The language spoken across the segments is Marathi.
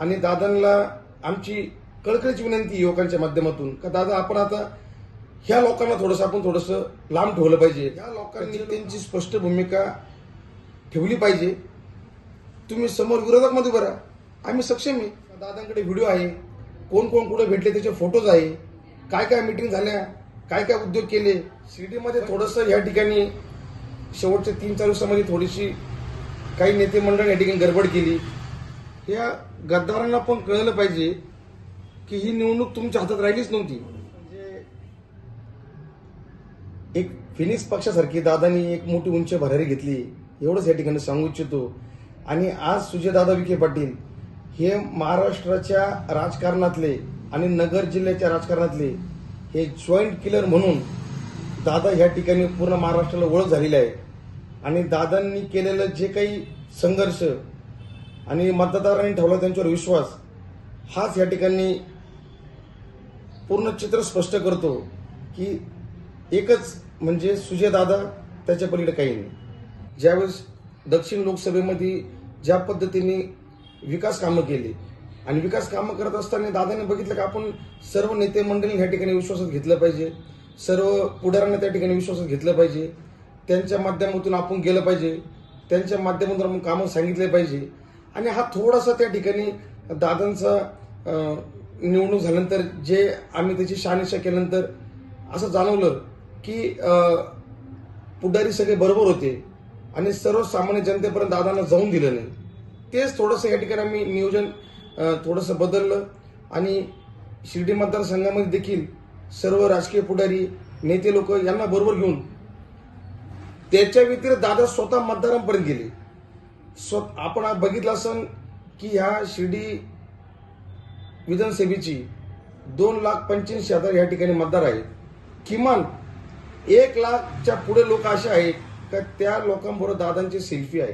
आणि दादांना आमची कळकळीची विनंती युवकांच्या माध्यमातून का दादा आपण आता ह्या लोकांना थोडंसं आपण थोडंसं लांब ठेवलं पाहिजे. ह्या लोकांनी त्यांची स्पष्ट भूमिका ठेवली पाहिजे. तुम्ही समोर विरोधकमध्ये बरा आम्ही सक्षम आहे. दादांकडे व्हिडिओ आहे. कोण कोण कुठे भेटले त्याचे फोटोज आहे. काय काय मिटिंग झाल्या काय काय उद्योग केले. शिर्डीमध्ये थोडंसं या ठिकाणी शेवटच्या तीन चार दिवसामध्ये थोडीशी काही नेते मंडळ या ठिकाणी गडबड केली. या गद्दारांना पण कळलं पाहिजे की ही निवडणूक तुमच्या हातात राहिलीच नव्हती. म्हणजे एक फिनिक्स पक्षासारखी दादानी एक मोठी उंच भरारी घेतली. एवढंच या ठिकाणी सांगू इच्छितो. आणि आज सुजयदादा विखे पाटील हे महाराष्ट्राच्या राजकारणातले आणि नगर जिल्ह्याच्या राजकारणातले हे जॉईंट किलर म्हणून दादा ह्या ठिकाणी पूर्ण महाराष्ट्राला ओळख झालेली आहे. आणि दादांनी केलेलं जे काही संघर्ष आणि मतदारांनी ठेवला त्यांच्यावर विश्वास हाच या ठिकाणी पूर्ण चित्र स्पष्ट करतो की एकच म्हणजे सुजयदादा त्याच्या पलीकडे काही नाही. ज्यावेळेस दक्षिण लोकसभेमध्ये ज्या पद्धतीने विकास कामं केली आणि विकास कामं करत असताना दादाने बघितलं की आपण सर्व नेते मंडळी ह्या ठिकाणी विश्वासात घेतलं पाहिजे सर्व पुढाऱ्यांना त्या ठिकाणी विश्वासात घेतलं पाहिजे त्यांच्या माध्यमातून आपण गेलं पाहिजे त्यांच्या माध्यमातून आपण कामं सांगितले पाहिजे आणि हा थोडासा त्या ठिकाणी दादांचा निवडणूक झाल्यानंतर जे आम्ही त्याची शहानिशा केल्यानंतर असं जाणवलं की पुढारी सगळे बरोबर होते आणि सर्वसामान्य जनतेपर्यंत दादांना जाऊन दिलं नाही. तेच थोडंसं या ठिकाणी आम्ही नियोजन थोडंसं बदललं आणि शिर्डी मतदारसंघामध्ये देखील सर्व राजकीय पुढारी नेते लोक यांना बरोबर घेऊन त्याच्या व्यतिरिक्त दादा स्वतः मतदारांपर्यंत गेले. स्व आपण बघितलं असन की ह्या शिर्डी विधानसभेची दोन लाख पंच्याऐंशी हजार या ठिकाणी मतदार आहेत. किमान एक लाखच्या पुढे लोक असे आहेत का त्या लोकांबरोबर दादांची सेल्फी आहे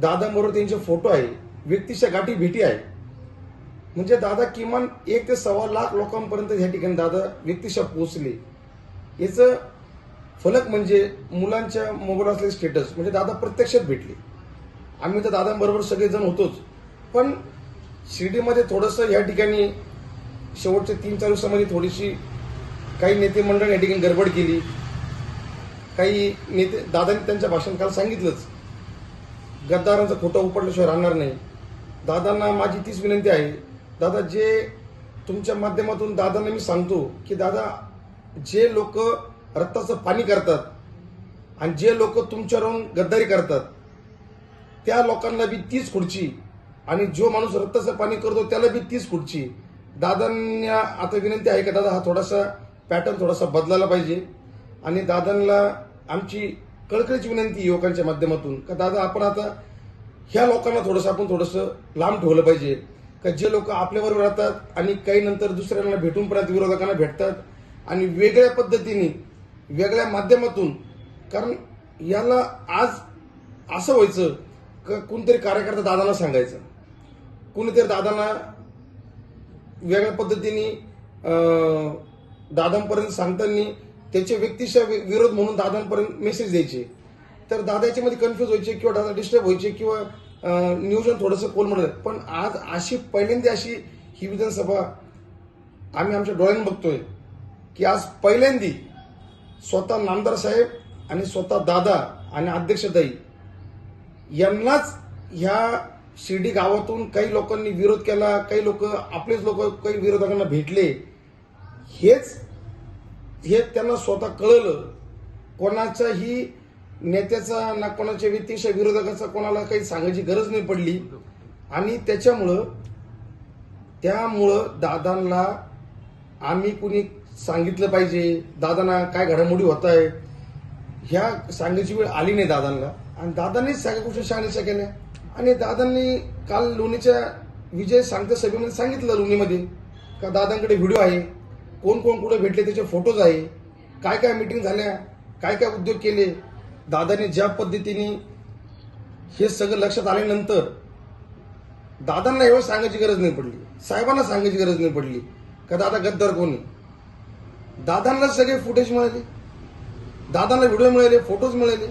दादांबरोबर त्यांचे फोटो आहे व्यक्तीच्या गाठी भेटी आहे म्हणजे दादा किमान एक ते सव्वा लाख लोकांपर्यंत ह्या ठिकाणी दादा व्यक्तिशा पोहोचले. याचं फलक म्हणजे मुलांच्या मोबाईल असलेले स्टेटस म्हणजे दादा प्रत्यक्षात भेटले. आम्ही तर दादांबरोबर सगळेजण होतोच. पण शिर्डीमध्ये थोडंसं या ठिकाणी शेवटच्या तीन चार दिवसामध्ये थोडीशी काही नेते मंडळ या ठिकाणी गडबड केली. काही नेते दादांनी त्यांच्या भाषण काल सांगितलंच. गद्दारांचा खोटा उपडल्याशिवाय राहणार नाही. दादांना माझी तीच विनंती आहे. दादा जे तुमच्या माध्यमातून दादांना मी सांगतो की दादा जे लोक रक्ताचं पाणी करतात आणि जे लोक तुमच्यावरून गद्दारी करतात त्या लोकांना बी तीच खुर्ची. आणि जो माणूस रक्ताचं पाणी करतो त्याला बी तीच खुर्ची. दादांना आता विनंती आहे का दादा हा थोडासा पॅटर्न थोडासा बदलायला पाहिजे. आणि दादांना आमची कळकळीची विनंती युवकांच्या माध्यमातून का दादा आपण आता ह्या लोकांना थोडंसं आपण थोडंसं लांब ठेवलं पाहिजे. का जे लोक आपल्याबरोबर राहतात आणि काही नंतर दुसऱ्यांना भेटून परत विरोधकांना भेटतात. आणि वेगळ्या पद्धतीने वेगळ्या माध्यमातून कारण याला आज असं व्हायचं क कोणतरी कार्यकर्ता दादांना सांगायचं. कोणीतरी दादांना वेगळ्या पद्धतीने दादांपर्यंत सांगताना त्याचे व्यक्तीच्या वि- विरोध म्हणून दादांपर्यंत मेसेज द्यायचे. तर दादा याच्यामध्ये कन्फ्युज व्हायचे किंवा दादा डिस्टर्ब व्हायचे किंवा नियोजन थोडंसं कोलमडलं पण आज अशी पहिल्यांदा अशी ही विधानसभा आम्ही आमच्या डोळ्यानं बघतोय की आज पहिल्यांदी स्वतः नामदार साहेब आणि स्वतः दादा आणि अध्यक्षताई यांनाच ह्या शिर्डी गावातून काही लोकांनी विरोध केला काही लोक आपलेच लोक काही विरोधकांना भेटले हेच हे त्यांना स्वतः कळलं. कोणाचाही नेत्याचा ना कोणाच्या व्यक्तीच्या विरोधकाचा कोणाला काही सांगायची गरज नाही पडली. आणि त्याच्यामुळं त्यामुळं दादांना आम्ही कुणी सांगितलं पाहिजे दादांना काय घडामोडी होत आहे ह्या सांगायची वेळ आली नाही दादांना. आणि दादांनीच सगळ्या गोष्टी शहानिशा केल्या. आणि दादांनी काल लोणीच्या विजय सांगते सभेमध्ये सांगितलं लोणीमध्ये का दादांकडे व्हिडिओ आहे. कोण कोण कुठे भेटले त्याचे फोटोज आहे. काय काय मिटिंग झाल्या काय काय उद्योग केले. दादांनी ज्या पद्धतीने हे सगळं लक्षात आल्यानंतर दादांना एवढं सांगायची गरज नाही पडली. साहेबांना सांगायची गरज नाही पडली. का दादा गद्दार कोणी दादांना सगळे फुटेज मिळाले. दादांना व्हिडिओ मिळाले फोटोज मिळाले.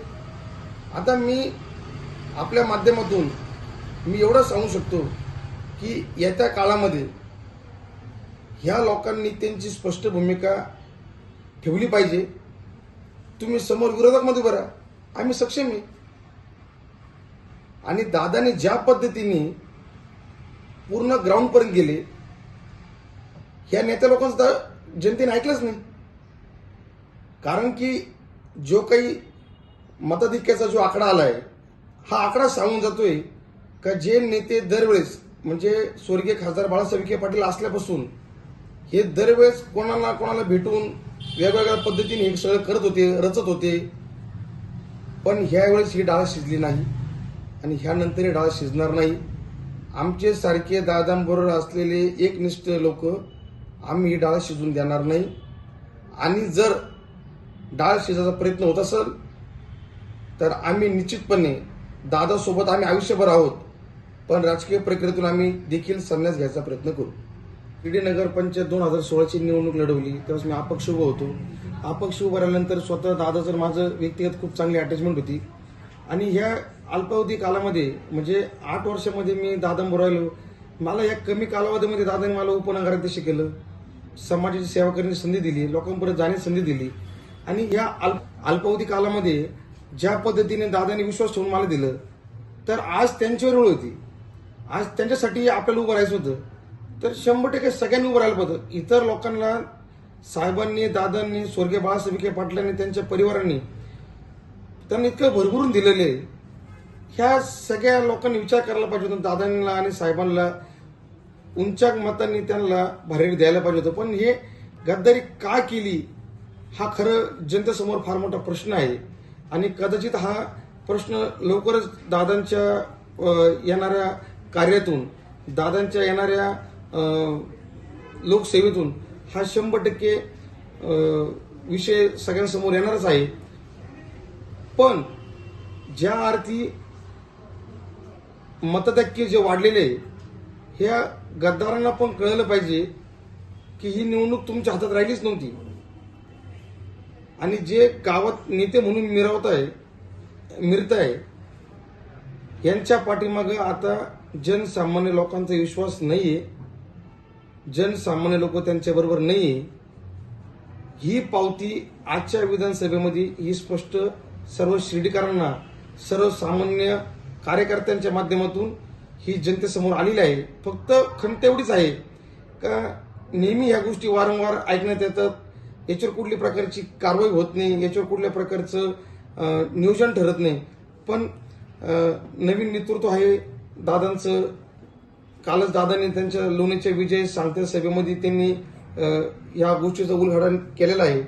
आता मी आपल्या माध्यमातून मी एवढं सांगू शकतो की येत्या काळामध्ये ह्या लोकांनी त्यांची स्पष्ट भूमिका ठेवली पाहिजे. तुम्ही समोर विरोधकमध्ये बरा आम्ही सक्षम आहे. आणि दादाने ज्या पद्धतीने पूर्ण ग्राउंडपर्यंत गेले ह्या नेत्या लोकांचं जनतेने ऐकलंच नाही. कारण की जो काही मताधिक्याचा जो आकडा आलाय हा आकडा सांगून जातोय का जे नेते दरवेळेस म्हणजे स्वर्गीय खासदार बाळासाहेब विखे पाटील असल्यापासून हे दरवेळेस कोणाला कोणाला भेटून वेगवेगळ्या पद्धतीने हे सगळं करत होते रचत होते पण ह्यावेळेस ही डाळ शिजली नाही आणि ह्यानंतर ही डाळ शिजणार नाही. आमचे सारखे दादांबरोबर असलेले एकनिष्ठ लोक आम्ही ही डाळ शिजून देणार नाही. आणि जर डाळ शिजायचा प्रयत्न होत असेल तर आम्ही निश्चितपणे दादासोबत आम्ही आयुष्यभर आहोत पण राजकीय प्रक्रियेतून आम्ही देखील संन्यास घ्यायचा प्रयत्न करू. ईडी नगर पंचायत दोन हजार सोळाची निवडणूक लढवली त्यावेळेस मी अपक्ष उभं होतो. अपक्ष उभं राहिल्यानंतर स्वतः दादाचं माझं व्यक्तिगत खूप चांगली अटॅचमेंट होती. आणि ह्या अल्पावधी कालामध्ये म्हणजे आठ वर्षामध्ये मी दादांबरोबर राहिलो. मला या कमी कालावधीमध्ये दादाने मला उपनगराध्यक्ष केलं. समाजाची सेवा करण्याची संधी दिली लोकांपर्यंत जाण्याची संधी दिली. आणि या अल्प अल्पावधी कालामध्ये ज्या पद्धतीने दादाने विश्वास ठेवून मला दिलं तर आज त्यांच्यावर वेळ होती. आज त्यांच्यासाठी आपल्याला उभं राहायचं होतं. तर शंभर टक्के सगळ्यांनी उभं राहिलं होतं इतर लोकांना साहेबांनी दादांनी स्वर्गीय बाळासाहेब विखे पाटलांनी त्यांच्या परिवारांनी त्यांनी इतकं भरभरून दिलेलं. आहे ह्या सगळ्या लोकांनी विचार करायला पाहिजे होता दादांना आणि साहेबांना. उंच्या मतांनी त्यांना भरारी द्यायला पाहिजे होतं. पण हे गद्दारी का केली हा खरं जनतेसमोर फार मोठा प्रश्न आहे. आणि कदाचित हा प्रश्न लवकरच दादांच्या येणाऱ्या कार्यातून दादांच्या येणाऱ्या लोकसेवेतून हा शंभर टक्के विषय सगळ्यांसमोर येणारच आहे. पण ज्या अर्थी मतदाक्य जे वाढलेले आहे, ह्या गद्दारांना पण कळलं पाहिजे की ही निवडणूक तुमच्या हातात राहिलीच नव्हती. आणि जे गावात नेते म्हणून मिरवत आहे मिरत आहे यांच्या पाठीमागं आता जनसामान्य लोकांचा विश्वास नाहीये. जनसामान्य लोक त्यांच्याबरोबर नाहीये. ही पावती आजच्या विधानसभेमध्ये ही स्पष्ट सर्व शिर्डीकरांना सर्वसामान्य कार्यकर्त्यांच्या माध्यमातून ही जनतेसमोर आलेली आहे. फक्त खंत एवढीच आहे का नेहमी ह्या गोष्टी वारंवार ऐकण्यात येतात याच्यावर कुठली प्रकारची कारवाई होत नाही याच्यावर कुठल्या प्रकारचं नियोजन ठरत नाही. पण नवीन नेतृत्व आहे दादांचं. कालच दादांनी त्यांच्या लोणीच्या विजय सांगते सभेमध्ये त्यांनी या गोष्टीचं उलघडण केलेलं आहे.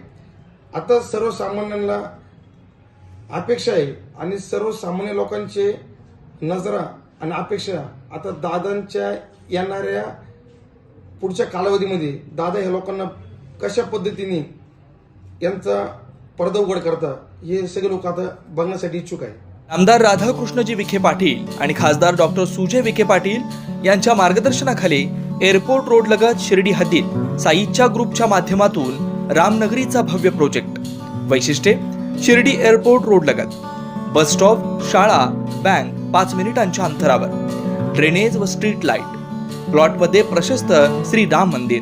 आता सर्वसामान्यांना अपेक्षा आहे आणि सर्वसामान्य लोकांचे नजरा आणि अपेक्षा आता दादांच्या येणाऱ्या पुढच्या कालावधीमध्ये दादा ह्या लोकांना कशा पद्धतीने यांचा पडदा उघड करता हे सगळे लोक आता बघण्यासाठी इच्छुक आहे आमदार राधाकृष्णजी विखे पाटील आणि खासदार डॉक्टर सुजय विखे पाटील यांच्या मार्गदर्शनाखाली एअरपोर्ट रोड लगत शिर्डी हद्दीत साईच्या ग्रुपच्या माध्यमातून रामनगरीचा भव्य प्रोजेक्ट. वैशिष्ट्ये शिर्डी एअरपोर्ट रोड लगत. बस स्टॉप शाळा बँक पाच मिनिटांच्या अंतरावर. ड्रेनेज व स्ट्रीट लाइट. प्लॉटमध्ये प्रशस्त श्री राम मंदिर.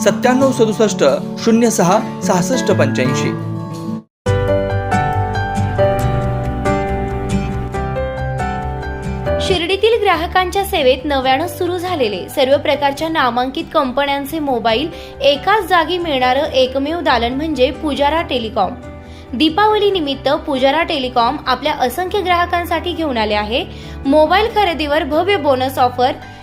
सत्त्याण्णव सदुसष्ट शून्य सहा सहासष्ट पंच्याऐंशी. शिर्डीतील ग्राहकांच्या सेवेत नव्यानं सुरू झालेले सर्व प्रकारच्या नामांकित कंपन्यांचे मोबाईल एकाच जागी मिळणारं एकमेव दालन म्हणजे पुजारा टेलिकॉम. दीपावली निमित्त पुजारा टेलिकॉम आपल्या असंख्य ग्राहकांसाठी घेऊन आले आहे. मोबाईल खरेदीवर भव्य बोनस ऑफर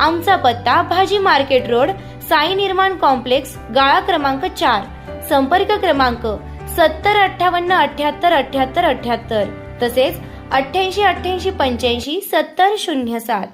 आमचा पत्ता भाजी मार्केट रोड साई निर्माण कॉम्प्लेक्स गाळा क्रमांक चार. संपर्क क्रमांक सत्तर अठ्ठावन्न अठ्याहत्तर अठ्याहत्तर अठ्याहत्तर. तसेच अठ्ठ्याऐंशी अठ्ठ्याऐंशी पंच्याऐंशी सत्तर शून्य सात.